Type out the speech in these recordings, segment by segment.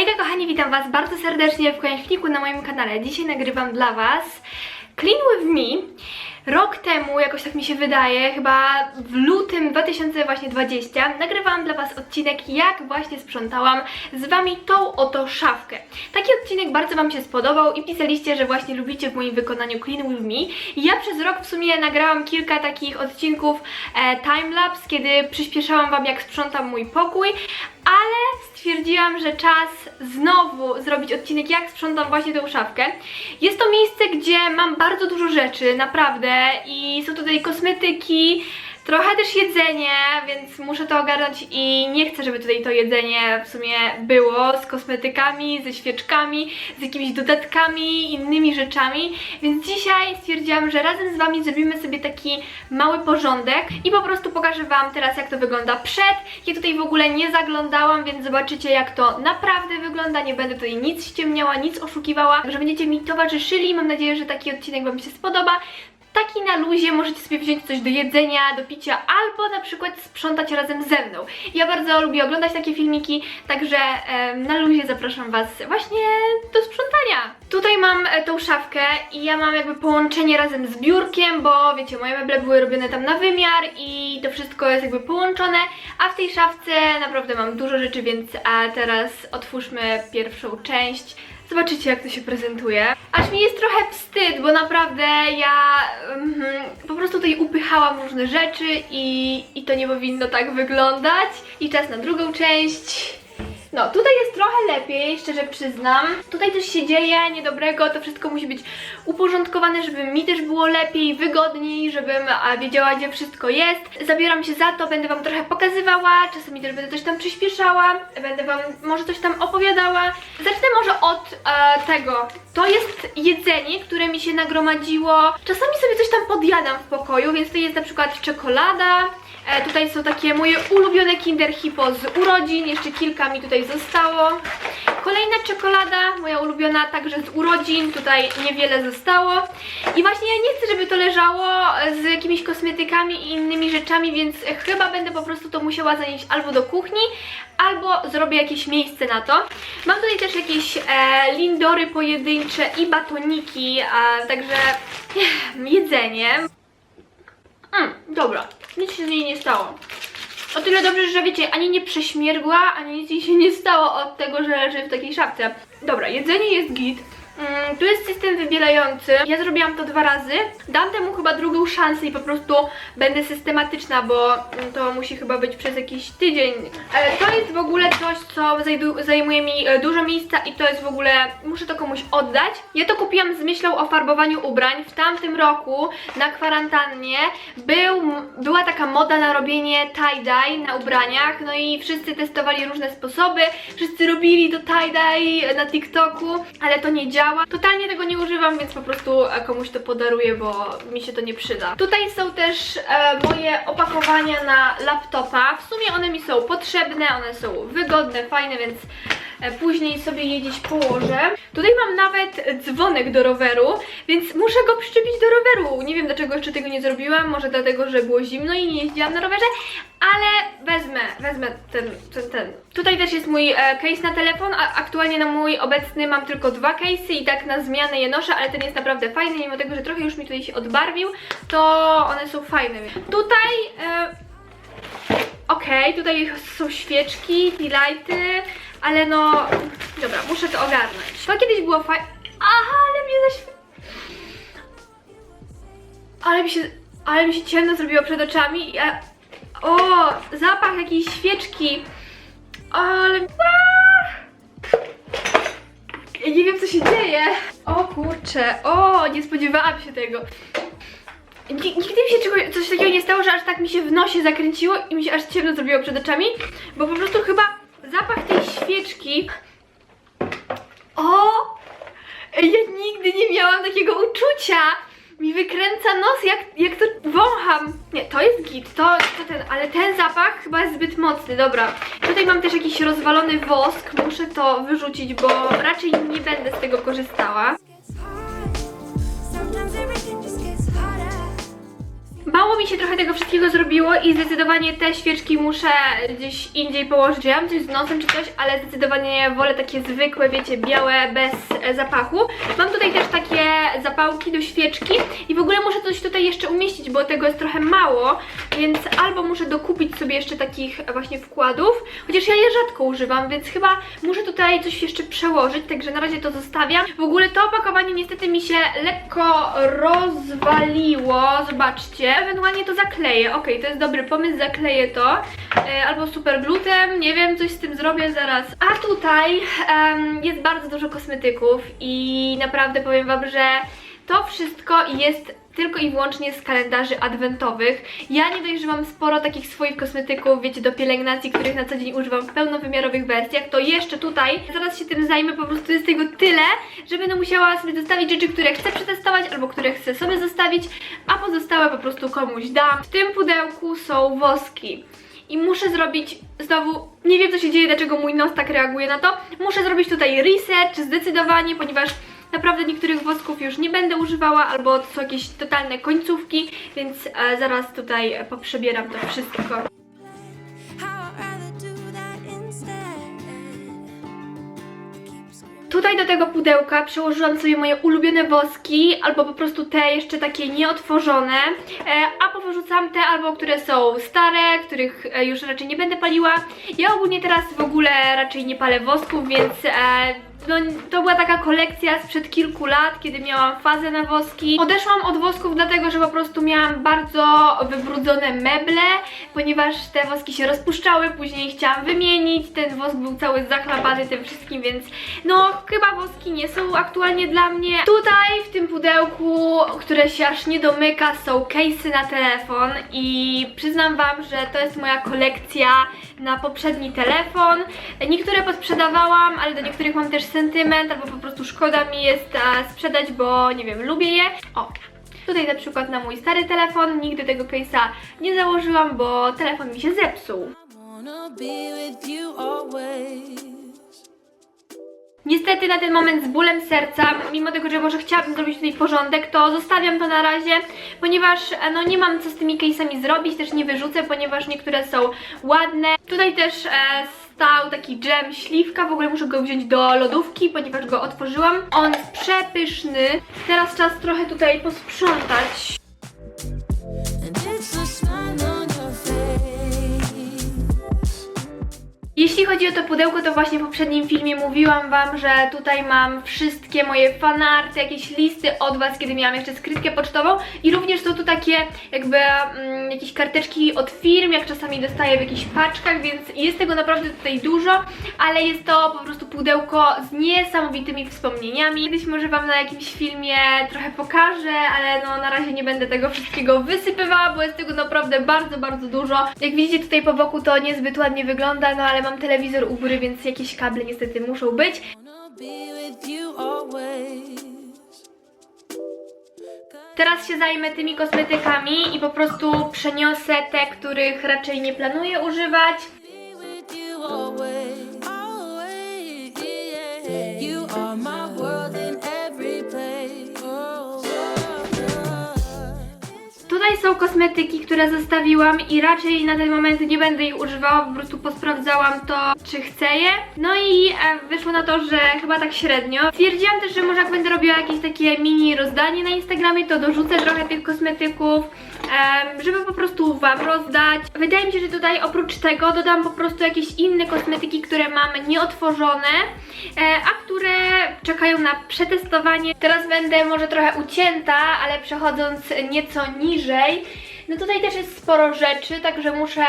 Hejka kochani, witam was bardzo serdecznie w kolejnym filmiku na moim kanale. Dzisiaj nagrywam dla was Clean With Me. Rok temu, jakoś tak mi się wydaje, chyba w lutym 2020 nagrywałam dla was odcinek jak właśnie sprzątałam z wami tą oto szafkę. Taki odcinek bardzo wam się spodobał i pisaliście, że właśnie lubicie w moim wykonaniu Clean With Me. Ja przez rok w sumie nagrałam kilka takich odcinków e, timelapse, kiedy przyspieszałam wam jak sprzątam mój pokój, ale stwierdziłam, że czas znowu zrobić odcinek, jak sprzątam właśnie tą szafkę. Jest to miejsce, gdzie mam bardzo dużo rzeczy, naprawdę, i są tutaj kosmetyki, trochę też jedzenie, więc muszę to ogarnąć i nie chcę, żeby tutaj to jedzenie w sumie było z kosmetykami, ze świeczkami, z jakimiś dodatkami, innymi rzeczami, więc dzisiaj stwierdziłam, że razem z Wami zrobimy sobie taki mały porządek i po prostu pokażę Wam teraz, jak to wygląda przed. Ja tutaj w ogóle nie zaglądałam, więc zobaczycie, jak to naprawdę wygląda. Nie będę tutaj nic ściemniała, nic oszukiwała, że będziecie mi towarzyszyli. Mam nadzieję, że taki odcinek Wam się spodoba. Taki na luzie możecie sobie wziąć coś do jedzenia, do picia, albo na przykład sprzątać razem ze mną. Ja bardzo lubię oglądać takie filmiki, także e, na luzie zapraszam Was właśnie do sprzątania. Tutaj mam e, tą szafkę i ja mam jakby połączenie razem z biurkiem, bo wiecie, moje meble były robione tam na wymiar i to wszystko jest jakby połączone, a w tej szafce naprawdę mam dużo rzeczy, więc a teraz otwórzmy pierwszą część. Zobaczycie, jak to się prezentuje. Aż mi jest trochę wstyd, bo naprawdę ja mhm, po prostu tutaj upychałam różne rzeczy i, i to nie powinno tak wyglądać. I czas na drugą część. No, tutaj jest trochę lepiej, szczerze przyznam. Tutaj coś się dzieje niedobrego, to wszystko musi być uporządkowane, żeby mi też było lepiej, wygodniej, żebym wiedziała, gdzie wszystko jest. Zabieram się za to, będę Wam trochę pokazywała, czasami też będę coś tam przyspieszała, będę Wam może coś tam opowiadała. Zacznę może od e, tego. To jest jedzenie, które mi się nagromadziło. Czasami sobie coś tam podjadam w pokoju, więc to jest na przykład czekolada, E, tutaj są takie moje ulubione Kinder Hippo z urodzin, jeszcze kilka mi tutaj zostało. Kolejna czekolada, moja ulubiona także z urodzin, tutaj niewiele zostało. I właśnie ja nie chcę, żeby to leżało z jakimiś kosmetykami i innymi rzeczami, więc chyba będę po prostu to musiała zanieść albo do kuchni, albo zrobię jakieś miejsce na to. Mam tutaj też jakieś e, lindory pojedyncze i batoniki, a także jedzenie. Mm, dobra, nic się z niej nie stało. O tyle dobrze, że wiecie, ani nie prześmiergła, ani nic jej się nie stało od tego, że leży w takiej szapce. Dobra, jedzenie jest git. Mm, tu jest system wybielający. Ja zrobiłam to dwa razy. Dam temu chyba drugą szansę i po prostu będę systematyczna, bo mm, to musi chyba być przez jakiś tydzień. E, to jest w ogóle coś, co zajmuje mi e, dużo miejsca i to jest w ogóle, muszę to komuś oddać. Ja to kupiłam z myślą o farbowaniu ubrań. W tamtym roku na kwarantannie był, była taka moda na robienie tie-dye na ubraniach, no i wszyscy testowali różne sposoby, wszyscy robili to tie-dye na TikToku, ale to nie działa. Totalnie tego nie używam, więc po prostu e, komuś to podaruję, bo mi się to nie przyda. Tutaj są też e, moje opakowania na laptopa. W sumie one mi są potrzebne, one są wygodne, fajne, więc później sobie je gdzieś położę. Tutaj mam nawet dzwonek do roweru, więc muszę go przyczepić do roweru. Nie wiem dlaczego jeszcze tego nie zrobiłam, może dlatego, że było zimno i nie jeździłam na rowerze, ale wezmę, wezmę ten, ten, ten. Tutaj też jest mój e, case na telefon, a aktualnie na mój obecny mam tylko dwa case'y i tak na zmianę je noszę, ale ten jest naprawdę fajny, mimo tego, że trochę już mi tutaj się odbarwił, to one są fajne. Tutaj... E, Okej, tutaj są świeczki, lighty, ale no... Dobra, muszę to ogarnąć. To kiedyś było fajne... Aha, ale mnie zaświe... Ale mi się... Ale mi się ciemno zrobiło przed oczami ja- O! Zapach jakiejś świeczki. Ale... Ja nie wiem co się dzieje. O kurczę, o, nie spodziewałam się tego. Nig- Nigdy mi się czegoś, coś takiego nie stało, że aż tak mi się w nosie zakręciło i mi się aż ciemno zrobiło przed oczami, bo po prostu chyba zapach tej świeczki. O! Ja nigdy nie miałam takiego uczucia! Mi wykręca nos, jak, jak to wącham. Nie, to jest git, to, to ten, ale ten zapach chyba jest zbyt mocny, dobra. Tutaj mam też jakiś rozwalony wosk, muszę to wyrzucić, bo raczej nie będę z tego korzystała. Się trochę tego wszystkiego zrobiło i zdecydowanie te świeczki muszę gdzieś indziej położyć. Ja mam coś z nosem czy coś, ale zdecydowanie wolę takie zwykłe, wiecie, białe, bez zapachu. Mam tutaj też takie zapałki do świeczki i w ogóle muszę coś tutaj jeszcze umieścić, bo tego jest trochę mało, więc albo muszę dokupić sobie jeszcze takich właśnie wkładów, chociaż ja je rzadko używam, więc chyba muszę tutaj coś jeszcze przełożyć, także na razie to zostawiam. W ogóle to opakowanie niestety mi się lekko rozwaliło, zobaczcie. Ewentualnie to zakleję, ok, to jest dobry pomysł, zakleję to. E, albo super glutem, nie wiem, coś z tym zrobię zaraz. A tutaj em, jest bardzo dużo kosmetyków i naprawdę powiem Wam, że to wszystko jest tylko i wyłącznie z kalendarzy adwentowych. Ja nie dość, że mam sporo takich swoich kosmetyków, wiecie, do pielęgnacji, których na co dzień używam w pełnowymiarowych wersjach, to jeszcze tutaj, zaraz się tym zajmę, po prostu jest tego tyle, że będę musiała sobie zostawić rzeczy, które chcę przetestować albo które chcę sobie zostawić, a pozostałe po prostu komuś dam. W tym pudełku są woski. I muszę zrobić znowu, nie wiem co się dzieje, dlaczego mój nos tak reaguje na to. Muszę zrobić tutaj research zdecydowanie, ponieważ naprawdę niektórych wosków już nie będę używała, albo to są jakieś totalne końcówki, więc e, zaraz tutaj poprzebieram to wszystko. Tutaj do tego pudełka przełożyłam sobie moje ulubione woski, albo po prostu te jeszcze takie nieotworzone, e, a powyrzucam te albo, które są stare, których e, już raczej nie będę paliła. Ja ogólnie teraz w ogóle raczej nie palę wosków, więc no, to była taka kolekcja sprzed kilku lat, kiedy miałam fazę na woski. Odeszłam od wosków dlatego, że po prostu miałam bardzo wybrudzone meble, ponieważ te woski się rozpuszczały, później chciałam wymienić, ten wosk był cały zachlapany tym wszystkim, więc no chyba woski nie są aktualnie dla mnie. Tutaj w tym pudełku, które się aż nie domyka, są case'y na telefon i przyznam Wam, że to jest moja kolekcja na poprzedni telefon. Niektóre podsprzedawałam, ale do niektórych mam też sentyment, albo po prostu szkoda mi jest sprzedać, bo nie wiem, lubię je. O, Tutaj na przykład na mój stary telefon, nigdy tego case'a nie założyłam, bo telefon mi się zepsuł. Niestety na ten moment z bólem serca, mimo tego, że może chciałabym zrobić tutaj porządek, to zostawiam to na razie, ponieważ e, no nie mam co z tymi case'ami zrobić, też nie wyrzucę, ponieważ niektóre są ładne. Tutaj też e, taki dżem śliwka, w ogóle muszę go wziąć do lodówki, ponieważ go otworzyłam. On jest przepyszny. Teraz czas trochę tutaj posprzątać. Jeśli chodzi o to pudełko, to właśnie w poprzednim filmie mówiłam Wam, że tutaj mam wszystkie moje fanarty, jakieś listy od Was, kiedy miałam jeszcze skrytkę pocztową i również są tu takie jakby mm, jakieś karteczki od firm, jak czasami dostaję w jakichś paczkach, więc jest tego naprawdę tutaj dużo, ale jest to po prostu pudełko z niesamowitymi wspomnieniami. Kiedyś może Wam na jakimś filmie trochę pokażę, ale no na razie nie będę tego wszystkiego wysypywała, bo jest tego naprawdę bardzo, bardzo dużo. Jak widzicie tutaj po boku to niezbyt ładnie wygląda, no ale mam telewizor u góry, więc jakieś kable niestety muszą być. Teraz się zajmę tymi kosmetykami i po prostu przeniosę te, których raczej nie planuję używać. You are my są kosmetyki, które zostawiłam i raczej na ten moment nie będę ich używała, po prostu posprawdzałam to, czy chcę je. No i e, wyszło na to, że chyba tak średnio. Stwierdziłam też, że może jak będę robiła jakieś takie mini rozdanie na Instagramie, to dorzucę trochę tych kosmetyków, żeby po prostu Wam rozdać. Wydaje mi się, że tutaj oprócz tego dodam po prostu jakieś inne kosmetyki, które mam nieotworzone, e, a które czekają na przetestowanie. Teraz będę może trochę ucięta, ale przechodząc nieco niżej, no tutaj też jest sporo rzeczy, także muszę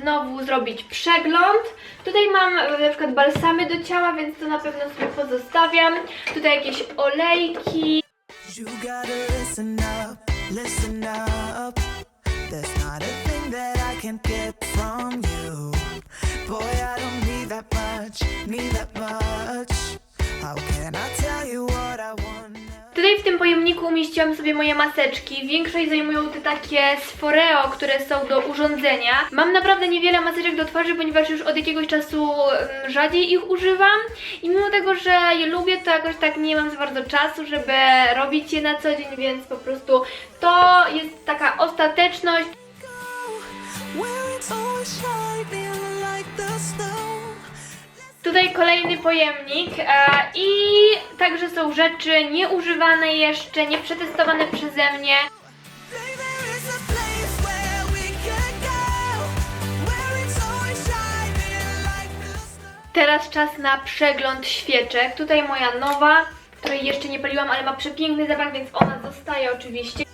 znowu zrobić przegląd. Tutaj mam e, na przykład balsamy do ciała, więc to na pewno sobie pozostawiam. Tutaj jakieś olejki, You gotta listen up, listen up. There's not a thing that I can't get from you. Boy, I don't need that much, need that much. How can I tell you what I? Tutaj w tym pojemniku umieściłam sobie moje maseczki. Większość zajmują te takie z które są do urządzenia. Mam naprawdę niewiele maseczek do twarzy, ponieważ już od jakiegoś czasu rzadziej ich używam. I mimo tego, że je lubię, to jakoś tak nie mam za bardzo czasu, żeby robić je na co dzień, więc po prostu to jest taka ostateczność. Where it's always shining like the snow. Tutaj kolejny pojemnik e, i także są rzeczy nieużywane jeszcze, nieprzetestowane przeze mnie. Teraz czas na przegląd świeczek. Tutaj moja nowa, której jeszcze nie paliłam, ale ma przepiękny zapach, więc ona zostaje oczywiście.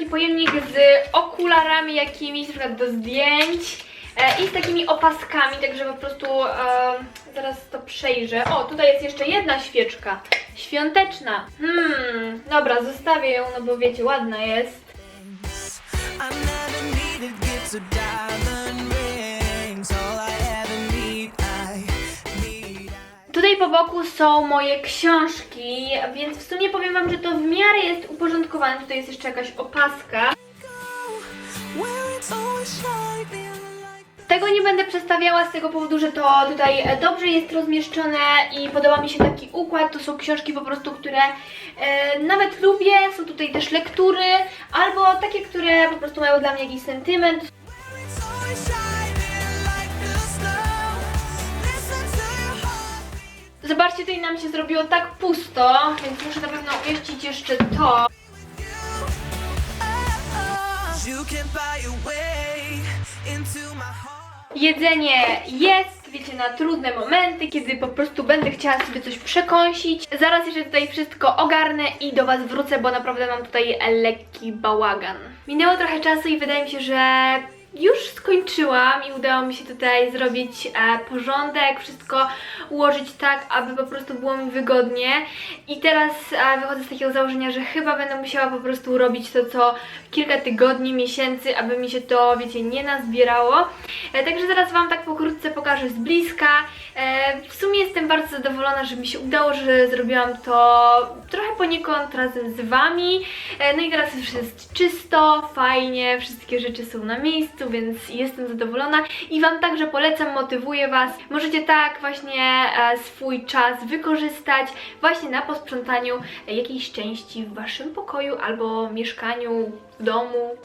Taki pojemnik z okularami jakimiś, na przykład do zdjęć e, i z takimi opaskami, także po prostu e, zaraz to przejrzę. O, tutaj jest jeszcze jedna świeczka, świąteczna. Hmm, dobra, zostawię ją, no bo wiecie, ładna jest. I never Tutaj po boku są moje książki, więc w sumie powiem Wam, że to w miarę jest uporządkowane. Tutaj jest jeszcze jakaś opaska. Tego nie będę przedstawiała z tego powodu, że to tutaj dobrze jest rozmieszczone i podoba mi się taki układ. To są książki po prostu, które e, nawet lubię. Są tutaj też lektury, albo takie, które po prostu mają dla mnie jakiś sentyment. Zobaczcie, tutaj nam się zrobiło tak pusto, więc muszę na pewno umieścić jeszcze to. Jedzenie jest, wiecie, na trudne momenty, kiedy po prostu będę chciała sobie coś przekąsić. Zaraz jeszcze tutaj wszystko ogarnę i do Was wrócę, bo naprawdę mam tutaj lekki bałagan. Minęło trochę czasu i wydaje mi się, że już skończyłam i udało mi się tutaj zrobić e, porządek, wszystko ułożyć tak, aby po prostu było mi wygodnie. I teraz e, wychodzę z takiego założenia, że chyba będę musiała po prostu robić to co kilka tygodni, miesięcy, aby mi się to, wiecie, nie nazbierało. E, także zaraz Wam tak pokrótce pokażę z bliska. E, w sumie jestem bardzo zadowolona, że mi się udało, że zrobiłam to trochę poniekąd razem z Wami. E, no i teraz już jest czysto, fajnie, wszystkie rzeczy są na miejscu, więc jestem zadowolona i Wam także polecam, motywuję Was. Możecie tak właśnie e, swój czas wykorzystać właśnie na posprzątaniu jakiejś części w Waszym pokoju albo mieszkaniu, w domu.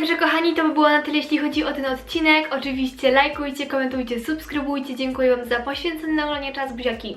Także kochani, to by było na tyle, jeśli chodzi o ten odcinek. Oczywiście lajkujcie, komentujcie, subskrybujcie. Dziękuję Wam za poświęcony na oglądanie czas. Buziaki.